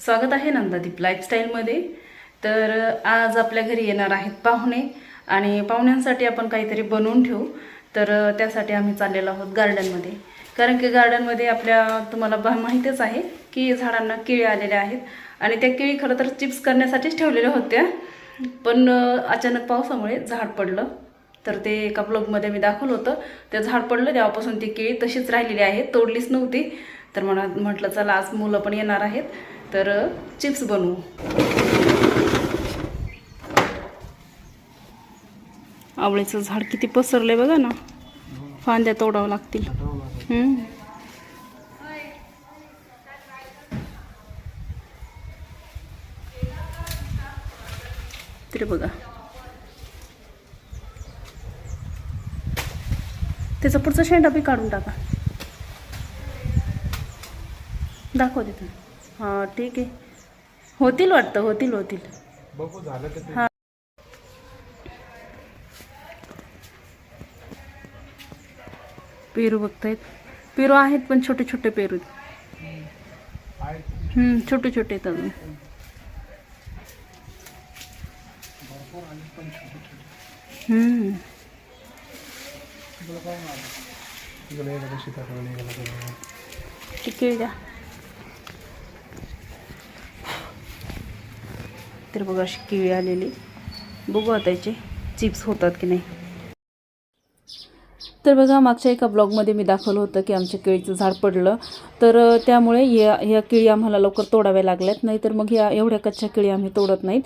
स्वागत आहे नंदादीप लाईफस्टाईलमध्ये तर आज आपल्या घरी येणार आहेत पाहुणे आणि पाहुण्यांसाठी आपण काहीतरी बनवून ठेवू. तर त्यासाठी आम्ही चाललेलो आहोत गार्डनमध्ये कारण की गार्डनमध्ये आपल्या तुम्हाला बा माहीतच आहे की झाडांना केळी आलेल्या आहेत. आणि त्या केळी खरं तर चिप्स करण्यासाठीच ठेवलेल्या होत्या. पण अचानक पावसामुळे झाड पडलं. तर ते एका ब्लॉगमध्ये मी दाखवलं होतं. ते झाड पडलं तेव्हापासून ती केळी तशीच राहिलेली आहे तोडलीच नव्हती. तर म्हणा म्हटलं चला आज मुलं पण येणार आहेत. तर चिप्स बनवू. आवळीचं झाड किती पसरलंय बघा ना. फांद्या तोडावं लागतील. तरी बघा. त्याचा पुढचा शेंडा बी काढून टाका. दाखव तुम्ही हां ठीक आहे. होतील वाटतं होतील होतील. बघू झालं हा. पेरू बघतायत. पेरू आहेत पण छोटे छोटे पेरू आहे हम्म, छोटे छोटे आहेत अजून. भरपूर आणि पण छोटे छोटे हम्म. तुला काय माहिती तिकडे एखादं सीताफळ निघालं तर ती केळी द्या तर बघा अशी केळी आलेली. बघू आता याचे चिप्स होतात की नाही. तर बघा मागच्या एका ब्लॉगमध्ये मी दाखवलं होतं की आमच्या केळीचं झाड पडलं. तर त्यामुळे या ह्या केळी आम्हाला लवकर तोडाव्या लागल्यात. नाहीतर मग या एवढ्या कच्च्या केळी आम्ही तोडत नाहीत.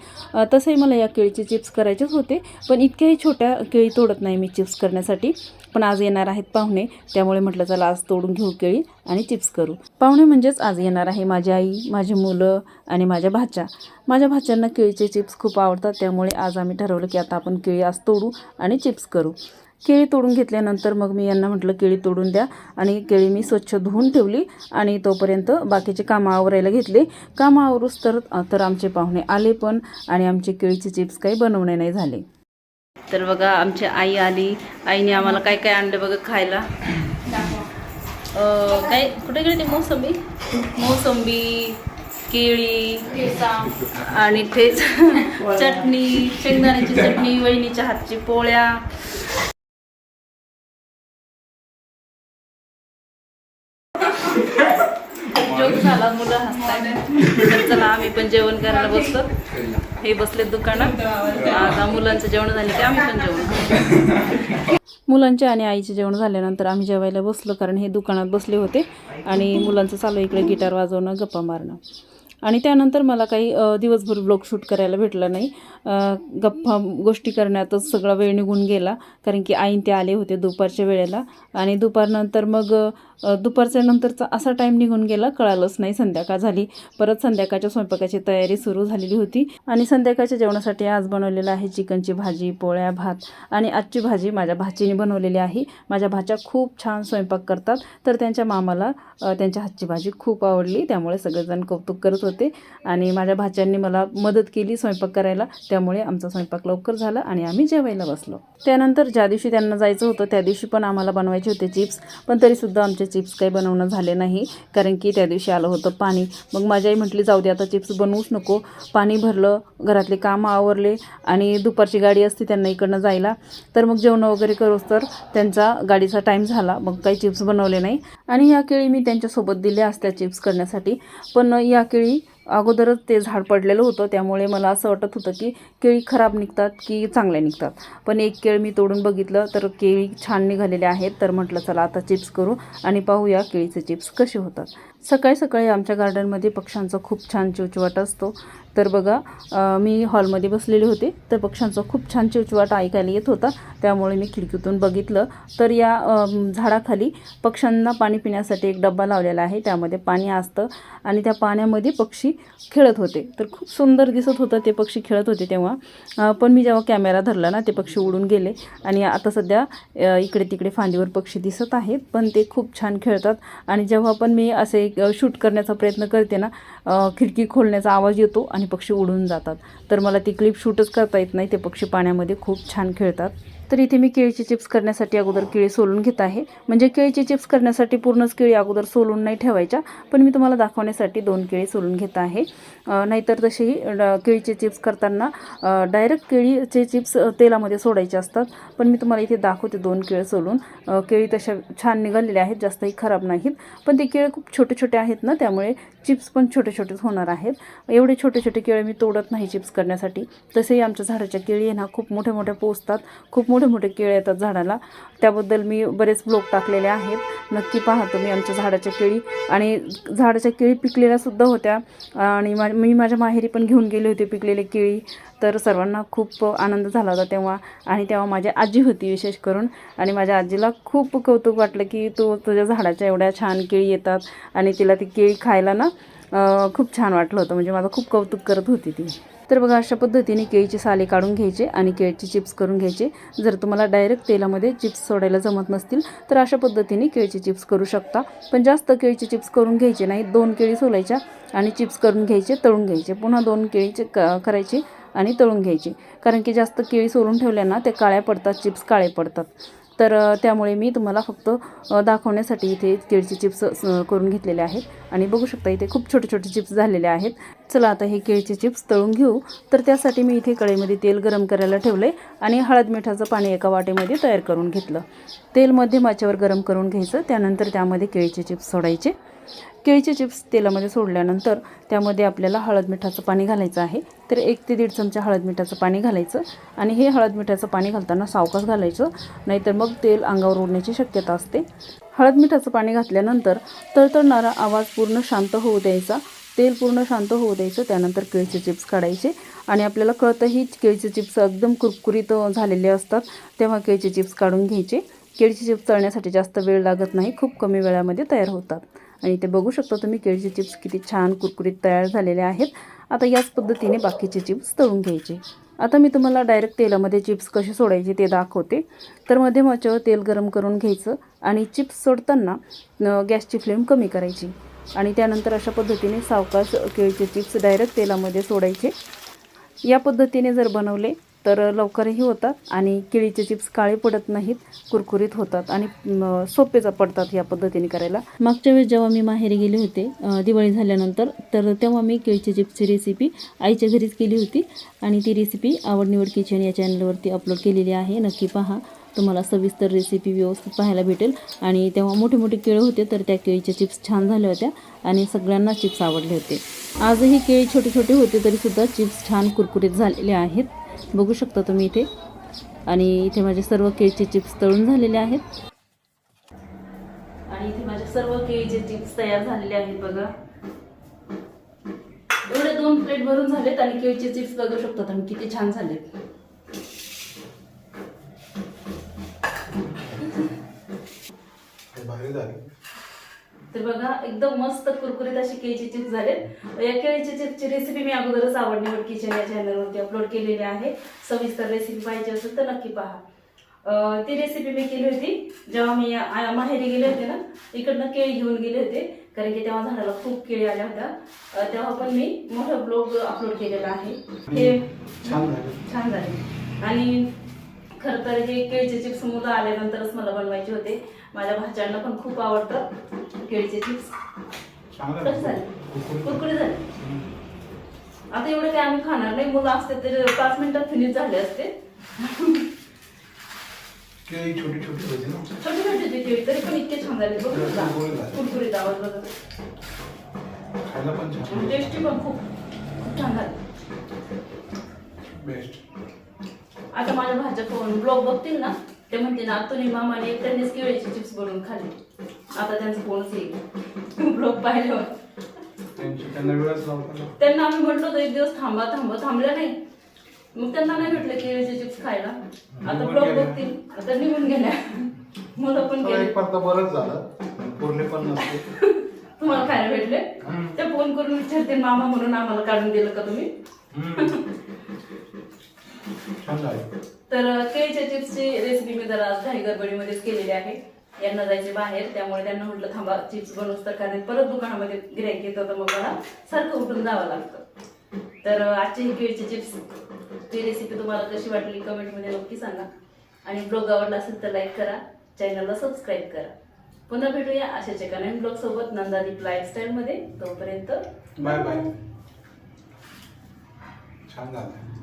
तसंही मला या केळीचे चिप्स करायचेच होते. पण इतक्याही छोट्या केळी तोडत नाही मी चिप्स करण्यासाठी. पण आज येणार आहेत पाहुणे. त्यामुळे म्हटलं चला आज तोडून घेऊ केळी आणि चिप्स करू. पाहुणे म्हणजेच आज येणार आहे माझी आई माझी मुलं आणि माझ्या भाच्या. माझ्या भाच्यांना केळीचे चिप्स खूप आवडतात. त्यामुळे आज आम्ही ठरवलं की आता आपण केळी आज तोडू आणि चिप्स करू. केळी तोडून घेतल्यानंतर मग मी यांना म्हटलं केळी तोडून द्या. आणि केळी मी स्वच्छ धुवून ठेवली आणि तोपर्यंत बाकीचे कामं आवरायला घेतले. कामं आवरूस तर तर आमचे पाहुणे आले पण आणि आमचे केळीचे चिप्स काही बनवणे नाही झाले. तर बघा आमची आई आली. आईने आम्हाला काय काय आणलं बघा खायला? काय कुठे गेली ती मोसंबी? मोसंबी केळी आणि ठेच. चटणी शेंगदाण्याची चटणी वहिनीच्या हातची पोळ्या जोक झाला मुलं हसताय तर चला आम्ही पण जेवण करायला बसतो हे बसले दुकानात. आता मुलांचं जेवण झालं की आम्ही पण जेवण मुलांचे आणि आईचे जेवण झाल्यानंतर आम्ही जेवायला बसलो कारण हे दुकानात बसले होते. आणि मुलांचं चालू इकडे गिटार वाजवणं गप्पा मारणं. आणि त्यानंतर मला काही दिवसभर ब्लॉग शूट करायला भेटलं नाही. गप्पा गोष्टी करण्यातच सगळा वेळ निघून गेला कारण की आईन ते आले होते दुपारच्या वेळेला. आणि दुपारनंतर मग दुपारच्या नंतरचा असा टाईम निघून गेला कळालंच नाही संध्याकाळ झाली. परत संध्याकाळच्या स्वयंपाकाची तयारी सुरू झालेली होती. आणि संध्याकाळच्या जेवणासाठी आज बनवलेलं आहे चिकनची भाजी पोळ्या भात. आणि आजची भाजी माझ्या भाचीने बनवलेली आहे. माझ्या भाच्या खूप छान स्वयंपाक करतात. तर त्यांच्या मामाला त्यांच्या हातची भाजी खूप आवडली. त्यामुळे सगळेजण कौतुक करत होते. आणि माझ्या भाच्यांनी मला मदत केली स्वयंपाक करायला. त्यामुळे आमचा स्वयंपाक लवकर झाला आणि आम्ही जेवायला बसलो. त्यानंतर ज्या दिवशी त्यांना जायचं होतं त्या दिवशी पण आम्हाला बनवायचे होते चिप्स. पण तरीसुद्धा आमचे चिप्स काही बनवणं झाले नाही. कारण की त्या दिवशी आलं होतं पाणी. मग माझी आई म्हटली जाऊ दे आता चिप्स बनवूच नको. पाणी भरलं घरातले कामं आवरले आणि दुपारची गाडी असते त्यांना इकडनं जायला. तर मग जेवण वगैरे करूच तर त्यांचा गाडीचा टाईम झाला. मग काही चिप्स बनवले नाही. आणि या केळी मी त्यांच्यासोबत दिल्या असत्या चिप्स करण्यासाठी. पण या केळी अगोदरच ते झाड पडलेलं होतं त्यामुळे मला असं वाटत होतं की केळी खराब निघतात की चांगल्या निघतात. पण एक केळ मी तोडून बघितलं तर केळी छान निघालेले आहेत. तर म्हटलं चला आता चिप्स करू आणि पाहूया केळीचे चिप्स कसे होतात. सकाळी सकाळी आमच्या गार्डनमध्ये पक्ष्यांचा खूप छान चिवचिवाट असतो. तर बघा मी हॉलमध्ये बसलेले होते तर पक्ष्यांचा खूप छान चिवचिवाट ऐकायला येत होता. त्यामुळे मी खिडकीतून बघितलं. तर या झाडाखाली पक्ष्यांना पाणी पिण्यासाठी एक डब्बा लावलेला आहे. त्यामध्ये पाणी असतं आणि त्या पाण्यामध्ये पक्षी खेळत होते. तर खूप सुंदर दिसत होतं ते पक्षी खेळत होते तेव्हा. पण मी जेव्हा कॅमेरा धरला ना ते पक्षी उडून गेले. आणि आता सध्या इकडे तिकडे फांदीवर पक्षी दिसत आहेत पण ते खूप छान खेळतात. आणि जेव्हा पण मी असे शूट करण्याचा प्रयत्न करते ना खिडकी खोलण्याचा आवाज येतो आणि पक्षी उडून जातात. तर मला ती क्लिप शूटच करता येत नाही ते पक्षी पाण्यामध्ये खूप छान खेळतात. तर इथे मी केळीचे चिप्स करण्यासाठी अगोदर केळी सोलून घेत आहे. म्हणजे केळीचे चिप्स करण्यासाठी पूर्णच केळी अगोदर सोलून नाही ठेवायच्या पण मी तुम्हाला दाखवण्यासाठी दोन केळी सोलून घेत आहे. नाहीतर तसेही ड- केळीचे चिप्स करताना डायरेक्ट केळीचे चिप्स तेलामध्ये सोडायचे असतात पण मी तुम्हाला इथे दाखवते दोन केळं सोलून. केळी तशा छान निघालेल्या आहेत जास्तही खराब नाहीत पण ते केळं खूप छोटे छोटे आहेत ना त्यामुळे चिप्स पण छोटे छोटेच होणार आहेत. एवढे छोटे छोटे केळे मी तोडत नाही चिप्स करण्यासाठी. तसेही आमच्या झाडाच्या केळी आहे ना खूप मोठे मोठे पोचतात खूप मोठे मोठे केळे येतात झाडाला. त्याबद्दल मी बरेच ब्लॉग टाकलेले आहेत. नक्की पाहतो तुम्ही आमच्या झाडाच्या केळी. आणि झाडाच्या केळी पिकलेल्यासुद्धा होत्या. आणि मा मी माझ्या माहेरी पण घेऊन गेले होते पिकलेले केळी. तर सर्वांना खूप आनंद झाला होता तेव्हा. आणि तेव्हा माझी आजी होती विशेष करून. आणि माझ्या आजीला खूप कौतुक वाटलं की तू तुझ्या झाडाच्या एवढ्या छान केळी येतात. आणि तिला ती केळी खायला ना खूप छान वाटलं होतं. म्हणजे माझं खूप कौतुक करत होती ती. तर बघा अशा पद्धतीने केळीची साले काढून घ्यायचे आणि केळीचे चिप्स करून घ्यायचे. जर तुम्हाला डायरेक्ट तेलामध्ये चिप्स सोडायला जमत नसतील तर अशा पद्धतीने केळीचे चिप्स करू शकता. पण जास्त केळीचे चिप्स करून घ्यायचे नाही. दोन केळी सोलायच्या आणि चिप्स करून घ्यायचे तळून घ्यायचे. पुन्हा दोन केळीचे क करायचे आणि तळून घ्यायचे. कारण की जास्त केळी सोलून ठेवल्या ना ते काळ्या पडतात चिप्स काळे पडतात. तर त्यामुळे मी तुम्हाला फक्त दाखवण्यासाठी इथे केळीचे चिप्स करून घेतलेले आहेत. आणि बघू शकता इथे खूप छोटे छोटे चिप्स झालेले आहेत. चला आता हे केळीचे चिप्स तळून घेऊ. तर त्यासाठी मी इथे कढईमध्ये तेल गरम करायला ठेवले आणि हळद मिठाचं पाणी एका वाटेमध्ये तयार करून घेतलं. तेल मध्यम गरम करून घ्यायचं त्यानंतर त्यामध्ये केळीचे चिप्स सोडायचे. केळीचे चिप्स तेलामध्ये सोडल्यानंतर त्यामध्ये आपल्याला हळद मिठाचं पाणी घालायचं आहे. तर एक ते दीड चमचा हळद मिठाचं पाणी घालायचं आणि हे हळद मिठाचं पाणी घालताना सावकाश घालायचं नाहीतर मग तेल अंगावर उडण्याची शक्यता असते. हळद मिठाचं पाणी घातल्यानंतर तळतळणारा आवाज पूर्ण शांत होऊ द्यायचा तेल पूर्ण शांत होऊ द्यायचं त्यानंतर केळीचे चिप्स काढायचे. आणि आपल्याला कळतंही केळीचे चिप्स एकदम कुरकुरीत झालेले असतात तेव्हा केळीचे चिप्स काढून घ्यायचे. केळीचे चिप्स तळण्यासाठी जास्त वेळ लागत नाही खूप कमी वेळामध्ये तयार होतात. आणि ते बघू शकता तुम्ही केळीचे चिप्स किती छान कुरकुरीत तयार झालेले आहेत. आता याच पद्धतीने बाकीचे चिप्स तळून घ्यायचे. आता मी तुम्हाला डायरेक्ट तेलामध्ये चिप्स कसे सोडायचे ते दाखवते. तर मध्ये आचेवर तेल गरम करून घ्यायचं आणि चिप्स सोडताना गॅसची फ्लेम कमी करायची. आणि त्यानंतर अशा पद्धतीने सावकाश केळीचे चिप्स डायरेक्ट तेलामध्ये सोडायचे. या पद्धतीने जर बनवले तर लवकरही होतात आणि केळीचे चिप्स काळे पडत नाहीत कुरकुरीत होतात आणि म, सोपे पडतात या पद्धतीने करायला. मागच्या वेळेस जेव्हा मी माहेरी गेले होते दिवाळी झाल्यानंतर तर तेव्हा मी केळीचे चिप्सची रेसिपी आईच्या घरीच केली होती आणि ती रेसिपी आवड निवड किचन या चॅनलवरती अपलोड केलेली आहे. नक्की पहा तुम्हाला सविस्तर रेसिपी व्यवस्थित पाहायला भेटेल. आणि तेव्हा मोठे मोठे केळं होते तर त्या केळीच्या चिप्स छान झाल्या होत्या आणि सगळ्यांना चिप्स आवडले होते. आजही केळी छोटे छोटे होते तरीसुद्धा चिप्स छान कुरकुरीत झालेले आहेत. बघू शकता तुम्ही इथे. आणि इथे माझे सर्व केळीचे चिप्स तळून झालेले आहेत. आणि इथे माझे सर्व केळीचे चिप्स तयार झालेले आहेत बघा. एवढे दोन प्लेट भरून झालेत आणि केळीचे चिप्स बघू शकता तुम्ही किती छान झालेत. भारी झाली. तर बघा एकदम मस्त कुरकुरीत अशी केळीचे चिप्स झालेत. या केळीचे चिप्सची रेसिपी मी अगोदरच आवड निवड किचन या चॅनलवरती अपलोड केलेली आहे. सविस्तर रेसिपी पाहिजे असेल तर नक्की पहा. ती रेसिपी मी केली होती जेव्हा मी माहेरी गेले होते ना इकडनं केळी घेऊन गेले होते कारण की तेव्हा झाडाला खूप केळी आल्या होत्या. तेव्हा पण मी मोठा ब्लॉग अपलोड केलेला आहे. हे छान झाली. छान झाले. आणि खरं तर हे केळीचे चिप्स मुलं आल्यानंतरच मला बनवायचे होते. माझ्या भाच्यांना पण खूप आवडतं केळीचे चिप्स. कसे झाले. कुरकुरी झाले. आता एवढे काय आम्ही खाणार नाही. मुलं असते तर पाच मिनिटात फिनिश झाले असते. केळी छोटी छोटी होती ना? छोटे छोटे होते केळी तरी पण इतके छान झाले. बघ कुरकुरीत आवाज बघा. खायला पण छान टेस्टी पण खूप खूप छान झाले. बेस्ट आता माझ्या भाच्या फोन ब्लॉग बघतील ना ते म्हणते ना तुम्ही मामाने त्यांनीच केळीचे चिप्स बनवून खाल्ले. आता त्यांचा फोनच येईल ब्लॉग पाहिल्यावर. त्यांना आम्ही म्हटलं होतं एक दिवस थांबा थांबा थांबल्या नाही मग त्यांना नाही भेटलं केळीचे चिप्स खायला. आता ब्लॉग. बघतील. आता निघून गेल्या. मुलं पण गेले. एक पत्ता बरंच झालं. पुरले पण नसते तुम्हाला खायला भेटले. ते फोन करून विचारते मामा म्हणून आम्हाला काढून दिलं का तुम्ही. छान तर केळीच्या चिप्सची रेसिपी मी जरा आज घाई गडबडीमध्येच केलेली आहे. यांना जायचे बाहेर त्यामुळे त्यांना म्हटलं थांबा चिप्स बनवूस तर कारण परत दुकानामध्ये गिरायक येतं तर मग मला सारखं उठून जावं लागतं. तर आजची ही केळीची चिप्स ची रेसिपी तुम्हाला कशी वाटली कमेंटमध्ये नक्की सांगा. आणि ब्लॉग आवडला असेल तर लाईक करा. चॅनलला सबस्क्राईब करा. पुन्हा भेटूया अशाच एका नवीन ब्लॉग सोबत नंदादीप लाईफस्टाईलमध्ये तोपर्यंत बाय बाय. छान झालं.